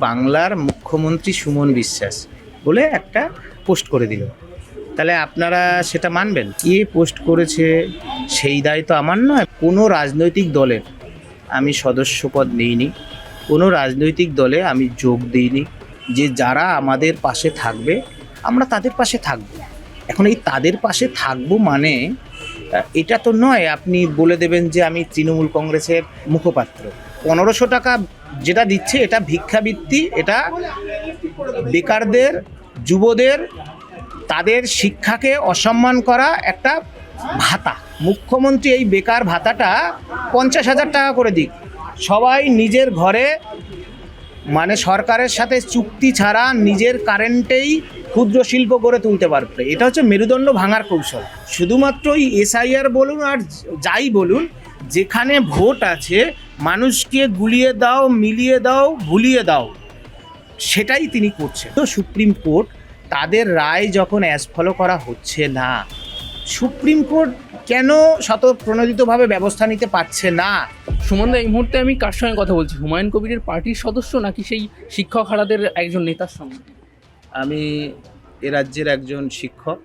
বাংলার মুখ্যমন্ত্রী সুমন বিশ্বাস বলে একটা পোস্ট করে দিল। তাহলে আপনারা সেটা মানবেন? কে পোস্ট করেছে? সেই দায় তো আমার নয়। কোনো রাজনৈতিক দলের আমি সদস্য সদস্যপদ নিইনি। কোনো রাজনৈতিক দলে আমি যোগ দিইনি। যে যারা আমাদের পাশে থাকবে, আমরা তাদের পাশে থাকব। এখন এই তাদের পাশে থাকব মানে এটা তো নয়। আপনি বলে দেবেন যে আমি তৃণমূল কংগ্রেসের মুখপাত্র। পনেরোশো টাকা যেটা দিচ্ছে, এটা ভিক্ষাবৃত্তি, এটা বেকারদের, যুবদের, তাদের শিক্ষাকে অসম্মান করা একটা ভাতা। মুখ্যমন্ত্রী এই বেকার ভাতাটা পঞ্চাশ হাজার টাকা করে দিক। সবাই নিজের ঘরে মানে সরকারের সাথে চুক্তি ছাড়া নিজের কারেন্টেই ক্ষুদ্র শিল্প গড়ে তুলতে পারবে। এটা হচ্ছে মেরুদণ্ড ভাঙার কৌশল। শুধুমাত্র এই এসআইআর বলুন আর যাই বলুন যেখানে ভোট আছে মানুষকে গুলিয়ে দাও মিলিয়ে দাও ভুলিয়ে দাও। সেটাই তিনি করছেন। তো সুপ্রিম কোর্ট তাদের রায় যখন অ্যাজ ফলো করা হচ্ছে না সুপ্রিম কোর্ট কেন শতপ্রণোদিতভাবে ব্যবস্থা নিতে পারছে না? সুমনদা এই মুহূর্তে আমি কার সঙ্গে কথা বলছি? হুমায়ুন কবিরের পার্টির সদস্য নাকি সেই শিক্ষক হারাদের একজন নেতার সঙ্গে? আমি এ রাজ্যের একজন শিক্ষক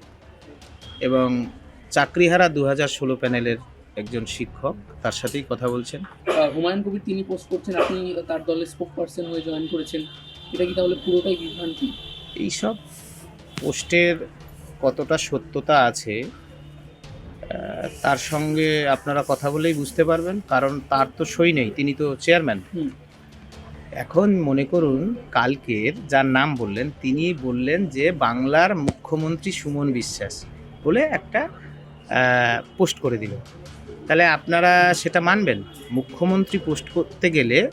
এবং চাকরিহারা দু হাজার ষোলো প্যানেলের একজন শিক্ষক তার সাথেই কথা বলছেন। হুমায়ুন কবির তিনি পোস্ট করছেন আপনি তার দলের স্পোক পার্সন হয়ে জয়েন করেছেন। এটা কি তাহলে পুরোটাই বিভ্রান্তি এইসব পোস্টের কতটা সত্যতা আছে তার সঙ্গে আপনারা কথা বলেই বুঝতে পারবেন কারণ তার তো সই নেই তিনি তো চেয়ারম্যান। এখন মনে করুন কালকের যার নাম বললেন তিনি বললেন যে বাংলার মুখ্যমন্ত্রী সুমন বিশ্বাস বলে একটা পোস্ট করে দিল তাহলে আপনারা সেটা মানবেন। মুখ্যমন্ত্রী পোস্ট করতে গেলে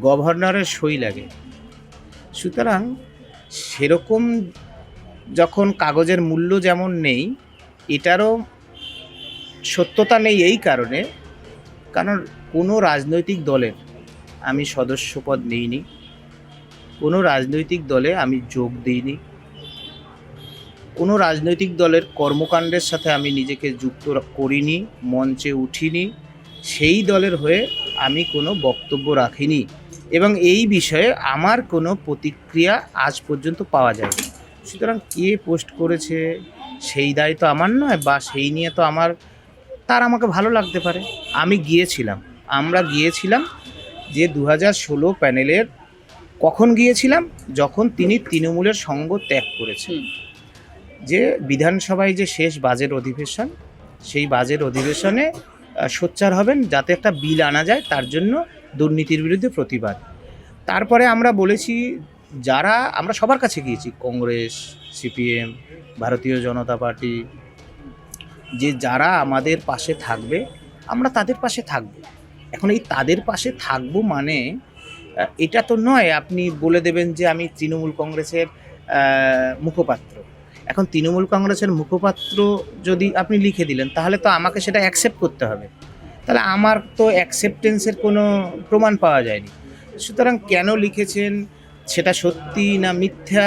গভর্নরের সই লাগে। সুতরাং সেরকম যখন কাগজের মূল্য যেমন নেই, এটারও সত্যতা নেই এই কারণে, কারণ কোনো রাজনৈতিক দলের আমি সদস্যপদ নিইনি। কোনো রাজনৈতিক দলে আমি যোগ দিইনি। কোনো রাজনৈতিক দলের কর্মকাণ্ডের সাথে আমি নিজেকে যুক্ত করিনি, মঞ্চে উঠিনি, সেই দলের হয়ে আমি কোনো বক্তব্য রাখিনি এবং এই বিষয়ে আমার কোনো প্রতিক্রিয়া আজ পর্যন্ত পাওয়া যায়নি। সুতরাং কে পোস্ট করেছে, সেই দায় তো আমার নয় বা সেই নিয়ে তো আমার, তার আমাকে ভালো লাগতে পারে। আমি গিয়েছিলাম, আমরা গিয়েছিলাম যে দু ষোলো প্যানেলের কখন গিয়েছিলাম? যখন তিনি তৃণমূলের সঙ্গ ত্যাগ করেছেন। যে বিধানসভায় যে শেষ বাজেট অধিবেশন, সেই বাজেট অধিবেশনে সোচ্চার হবেন যাতে একটা বিল আনা যায়, তার জন্য দুর্নীতির বিরুদ্ধে প্রতিবাদ। তারপরে আমরা বলেছি, যারা, আমরা সবার কাছে গিয়েছি, কংগ্রেস, সিপিএম, ভারতীয় জনতা পার্টি, যে যারা আমাদের পাশে থাকবে, আমরা তাদের পাশে থাকব। এখন এই তাদের পাশে থাকব মানে এটা তো নয়, আপনি বলে দেবেন যে আমি তৃণমূল কংগ্রেসের মুখপাত্র। এখন তৃণমূল কংগ্রেসের মুখপাত্র যদি আপনি লিখে দিলেন, তাহলে তো আমাকে সেটা অ্যাকসেপ্ট করতে হবে। তাহলে আমার তো অ্যাকসেপ্টেন্সের কোনো প্রমাণ পাওয়া যায়নি। সুতরাং কেন লিখেছেন, সেটা সত্যি না মিথ্যা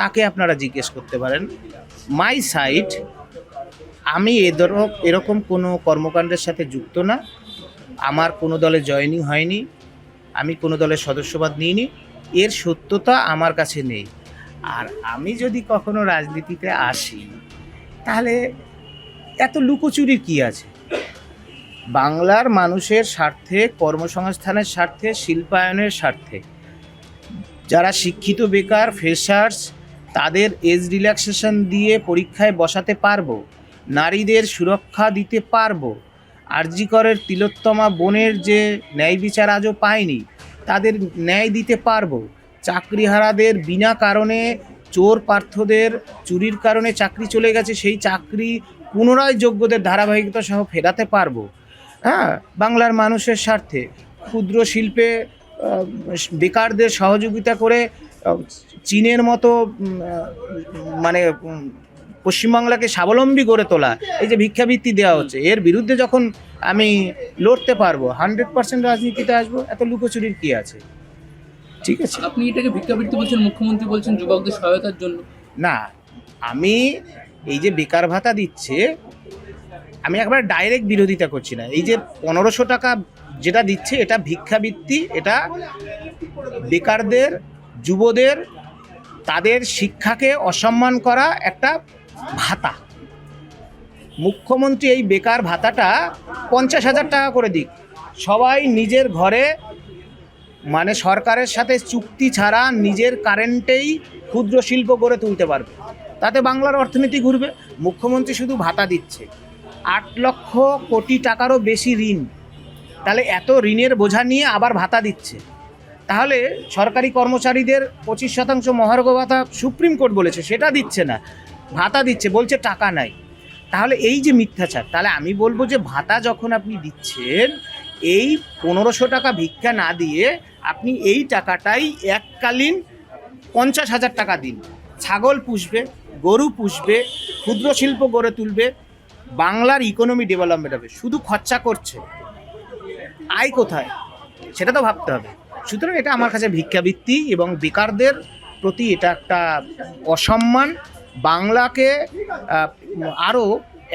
তাকে আপনারা জিজ্ঞেস করতে পারেন। মাই সাইট আমি এদর এরকম কোনো কর্মকাণ্ডের সাথে যুক্ত না। আমার কোনো দলে জয়েনিং হয়নি। আমি কোনো দলের সদস্যবাদ নিইনি। এর সত্যতা আমার কাছে নেই। আর আমি যদি কখনো রাজনীতিতে আসি, তাহলে এত লুকোচুরির কি আছে? বাংলার মানুষের স্বার্থে, কর্মসংস্থানের স্বার্থে, শিল্পায়নের স্বার্থে, যারা শিক্ষিত বেকার ফ্রেশার্স তাদের এজ রিল্যাক্সেশন দিয়ে পরীক্ষায় বসাতে পারব, নারীদের সুরক্ষা দিতে পারব, আরজিকরের তিলোত্তমা বোনের যে ন্যায় বিচার আজও পায়নি তাদের ন্যায় দিতে পারব চাকরিহারাদের বিনা কারণে, চোর পার্থদের চুরির কারণে চাকরি চলে গেছে, সেই চাকরি পুনরায় যোগ্যদের ধারাবাহিকতা সহ ফেরাতে পারব। হ্যাঁ বাংলার মানুষের স্বার্থে ক্ষুদ্র শিল্পে বেকারদের সহযোগিতা করে চীনের মতো মানে পশ্চিমবাংলাকে স্বাবলম্বী করে তোলা, এই যে ভিক্ষাবৃত্তি দেওয়া হচ্ছে, এর বিরুদ্ধে যখন আমি লড়তে পারব হান্ড্রেড পার্সেন্ট রাজনীতিতে আসব, এত লুকোচুরির কি আছে? ঠিক আছে। আপনি এটাকে ভিক্ষাবৃত্তি বলছেন মুখ্যমন্ত্রী বলছেন যুবকদের সহায়তার জন্য। না আমি এই যে বেকার ভাতা দিচ্ছে আমি একবার ডাইরেক্ট বিরোধিতা করছি না। এই যে পনেরোশো টাকা যেটা দিচ্ছে এটা ভিক্ষাবৃত্তি এটা বেকারদের যুবদের তাদের শিক্ষাকে অসম্মান করা একটা ভাতা। মুখ্যমন্ত্রী এই বেকার ভাতাটা পঞ্চাশ হাজার টাকা করে দিক। সবাই নিজের ঘরে মানে সরকারের সাথে চুক্তি ছাড়া নিজের কারেন্টেই ক্ষুদ্র শিল্প গড়ে তুলতে পারবে। তাতে বাংলার অর্থনীতি ঘুরবে। মুখ্যমন্ত্রী শুধু ভাতা দিচ্ছে। আট লক্ষ কোটি টাকারও বেশি ঋণ। তাহলে এত ঋণের বোঝা নিয়ে আবার ভাতা দিচ্ছে। তাহলে সরকারি কর্মচারীদের পঁচিশ শতাংশ মহার্ঘ ভাতা সুপ্রিম কোর্ট বলেছে, সেটা দিচ্ছে না। ভাতা দিচ্ছে, বলছে টাকা নাই। তাহলে এই যে মিথ্যাচার, তাহলে আমি বলব যে ভাতা যখন আপনি দিচ্ছেন, এই পনেরোশো টাকা ভিক্ষা না দিয়ে আপনি এই টাকাটাই এককালীন পঞ্চাশ হাজার টাকা দিন। ছাগল পুষবে, গরু পুষবে, ক্ষুদ্র শিল্প গড়ে তুলবে, বাংলার ইকোনমি ডেভেলপমেন্ট হবে। শুধু খরচা করছে। আয় কোথায়? সেটা তো ভাবতে হবে। সুতরাং এটা আমার কাছে ভিক্ষাবৃত্তি এবং বেকারদের প্রতি এটা একটা অসম্মান। বাংলাকে আরও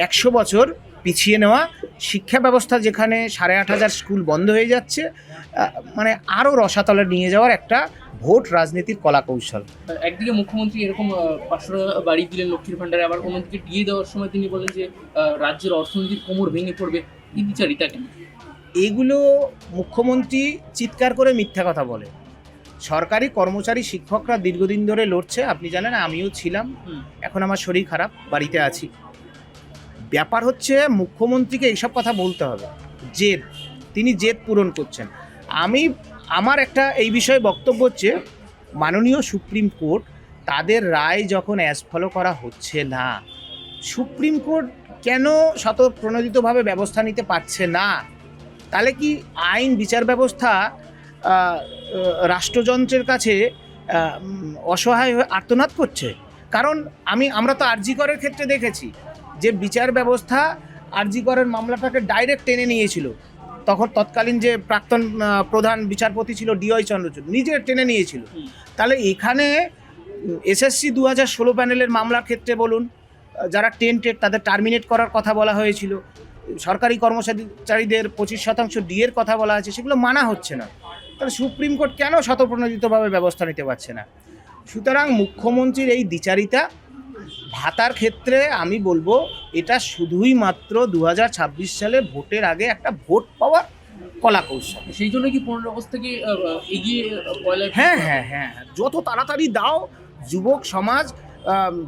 একশো বছর পিছিয়ে নেওয়া। শিক্ষা ব্যবস্থা যেখানে সাড়ে আট হাজার স্কুল বন্ধ হয়ে যাচ্ছে মানে আরও রসাতলে নিয়ে যাওয়ার একটা ভোট রাজনীতির কলা কৌশল একদিকে মুখ্যমন্ত্রী এরকম পাঁচশো টাকা বাড়ি দিলেন লক্ষ্মীর ভান্ডারে আবার অন্যদিকে দিয়ে দেওয়ার সময় তিনি বলেন যে রাজ্যের অর্থনীতির কোমর ভেঙে পড়বে। এই বিচারিতা কেন এইগুলো মুখ্যমন্ত্রী চিৎকার করে মিথ্যা কথা বলে। সরকারি কর্মচারী শিক্ষকরা দীর্ঘদিন ধরে লড়ছে আপনি জানেন আমিও ছিলাম। এখন আমার শরীর খারাপ বাড়িতে আছি। ব্যাপার হচ্ছে মুখ্যমন্ত্রীকে এইসব কথা বলতে হবে। জেদ। তিনি জেদ পূরণ করছেন। আমি, আমার একটা এই বিষয়ে বক্তব্য হচ্ছে, মাননীয় সুপ্রিম কোর্ট তাদের রায় যখন অ্যাজ ফলো করা হচ্ছে না, সুপ্রিম কোর্ট কেন স্বতঃপ্রণোদিতভাবে ব্যবস্থা নিতে পারছে না? তাহলে কি আইন বিচার ব্যবস্থা রাষ্ট্রযন্ত্রের কাছে অসহায় হয়ে আর্তনাদ করছে? কারণ আমি, আমরা তো আরজিকরের ক্ষেত্রে দেখেছি। যে বিচার ব্যবস্থা আরজিকরের মামলাটাকে ডাইরেক্ট টেনে নিয়েছিল। তখন তৎকালীন যে প্রাক্তন প্রধান বিচারপতি ছিল ডিওয়াই চন্দ্রচূড় নিজে টেনে নিয়েছিল। তাহলে এখানে এসএসসি দু হাজার ষোলো প্যানেলের মামলার ক্ষেত্রে বলুন যারা টেন্টেড তাদের টার্মিনেট করার কথা বলা হয়েছিল। সরকারি কর্মচারীদের পঁচিশ শতাংশ ডিএর কথা বলা আছে সেগুলো মানা হচ্ছে না। তাহলে সুপ্রিম কোর্ট কেন শতপ্রণোদিতভাবে ব্যবস্থা নিতে পারছে না? সুতরাং মুখ্যমন্ত্রীর এই দ্বিচারিতা ভাতার ক্ষেত্রে আমি বলব এটা শুধুই মাত্র দু হাজার ছাব্বিশ সালে ভোটের আগে একটা ভোট পাওয়ার কলা কৌশল সেই জন্য কি পনেরো আগস্ট থেকে এগিয়ে হ্যাঁ হ্যাঁ হ্যাঁ হ্যাঁ। যত তাড়াতাড়ি দাও যুবক সমাজ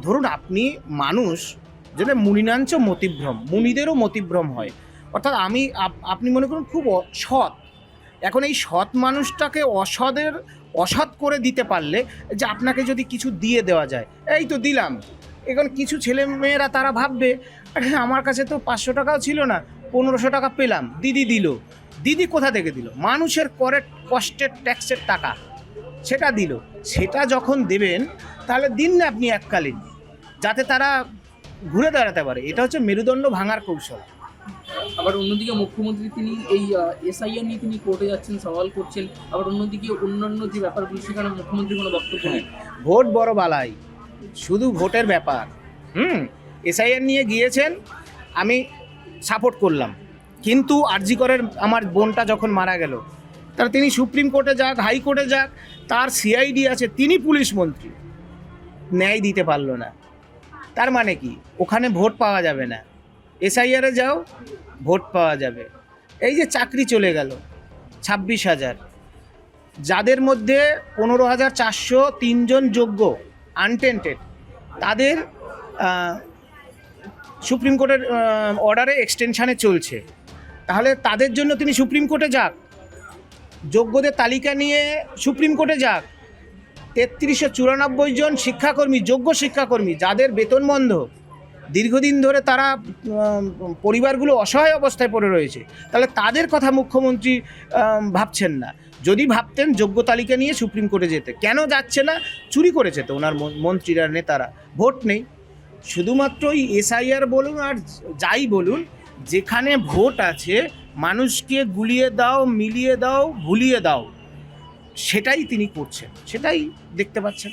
ধরুন আপনি মানুষ যেটা মুনিনাঞ্চ মতিভ্রম মুনিদেরও মতিভ্রম হয়। অর্থাৎ আমি আপ- আপনি মনে করুন খুব সৎ। এখন এই সৎ মানুষটাকে অসদের অসৎ করে দিতে পারলে যে আপনাকে যদি কিছু দিয়ে দেওয়া যায় এই তো দিলাম। এখন কিছু ছেলে মেয়েরা তারা ভাববে আমার কাছে তো পাঁচশো টাকাও ছিল না পনেরোশো টাকা পেলাম দিদি দিল। দিদি কোথা থেকে দিল? মানুষের করের কষ্টের ট্যাক্সের টাকা সেটা দিল। সেটা যখন দেবেন তাহলে দিন না আপনি এককালীন যাতে তারা ঘুরে দাঁড়াতে পারে। এটা হচ্ছে মেরুদণ্ড ভাঙার কৌশল। আবার অন্যদিকে মুখ্যমন্ত্রী তিনি এই এসআইআর নিয়ে তিনি কোর্টে যাচ্ছেন সওয়াল করছেন। আবার অন্যদিকে অন্যান্য যে ব্যাপারগুলো সেখানে মুখ্যমন্ত্রী কোনো বক্তব্য নেই। ভোট বড় বালাই। শুধু ভোটের ব্যাপার। হুম এসআইআর নিয়ে গিয়েছেন, আমি সাপোর্ট করলাম। কিন্তু আরজি করের আমার বোনটা যখন মারা গেল তাহলে তিনি সুপ্রিম কোর্টে যাক হাইকোর্টে যাক, তার সিআইডি আছে, তিনি পুলিশ মন্ত্রী। ন্যায় দিতে পারল না। তার মানে কি? ওখানে ভোট পাওয়া যাবে না। এসআইআরে যাও, ভোট পাওয়া যাবে। এই যে চাকরি চলে গেল, ছাব্বিশ হাজার। যাদের মধ্যে পনেরো হাজার চারশো তিনজন যোগ্য আনটেন্টেড তাদের সুপ্রিম কোর্টের অর্ডারে এক্সটেনশানে চলছে। তাহলে তাদের জন্য তিনি সুপ্রিম কোর্টে যাক। যোগ্যদের তালিকা নিয়ে সুপ্রিম কোর্টে যাক। তেত্রিশশো চুরানব্বই জন শিক্ষাকর্মী, যোগ্য শিক্ষাকর্মী, যাদের বেতন বন্ধ। দীর্ঘদিন ধরে তারা পরিবারগুলো অসহায় অবস্থায় পড়ে রয়েছে। তাহলে তাদের কথা মুখ্যমন্ত্রী ভাবছেন না। যদি ভাবতেন যোগ্য তালিকা নিয়ে সুপ্রিম কোর্টে যেতে। কেন যাচ্ছে না? চুরি করেছে তো ওনার মন্ত্রীর, নেতারা। ভোট নেই। শুধুমাত্র ওই এসআইআর বলুন আর যাই বলুন, যেখানে ভোট আছে, মানুষকে গুলিয়ে দাও, মিলিয়ে দাও, ভুলিয়ে দাও, সেটাই তিনি করছেন। সেটাই দেখতে পাচ্ছেন।